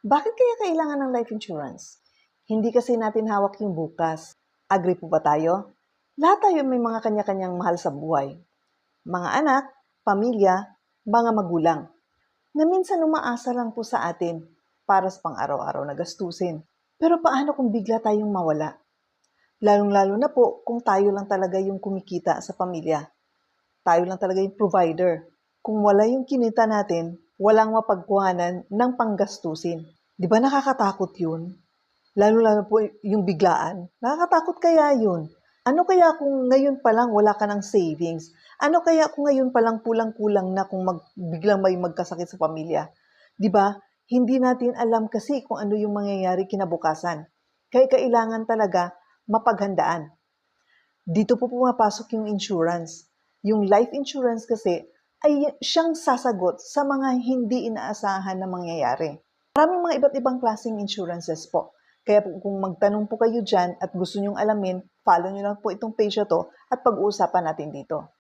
Bakit kaya kailangan ng life insurance? Hindi kasi natin hawak yung bukas. Agree po ba tayo? Lahat tayo may mga kanya-kanyang mahal sa buhay. Mga anak, pamilya, mga magulang. Na minsan umaasa lang po sa atin para sa pang-araw-araw na gastusin. Pero paano kung bigla tayong mawala? Lalong-lalo na po kung tayo lang talaga yung kumikita sa pamilya. Tayo lang talaga yung provider. Kung wala yung kinita natin, walang mapagkuhanan ng panggastusin. Di ba nakakatakot yun? Lalo-lalo po yung biglaan. Nakakatakot kaya yun. Ano kaya kung ngayon pa lang wala ka ng savings? Ano kaya kung ngayon pa lang kulang-kulang na kung mag, biglang may magkasakit sa pamilya? Di ba? Hindi natin alam kasi kung ano yung mangyayari kinabukasan. Kaya kailangan talaga mapaghandaan. Dito po pumapasok yung insurance. Yung life insurance kasi ay siyang sasagot sa mga hindi inaasahan na mangyayari. Maraming mga iba't ibang klaseng insurances po. Kaya kung magtanong po kayo dyan at gusto nyong alamin, follow nyo lang po itong page na to at pag-uusapan natin dito.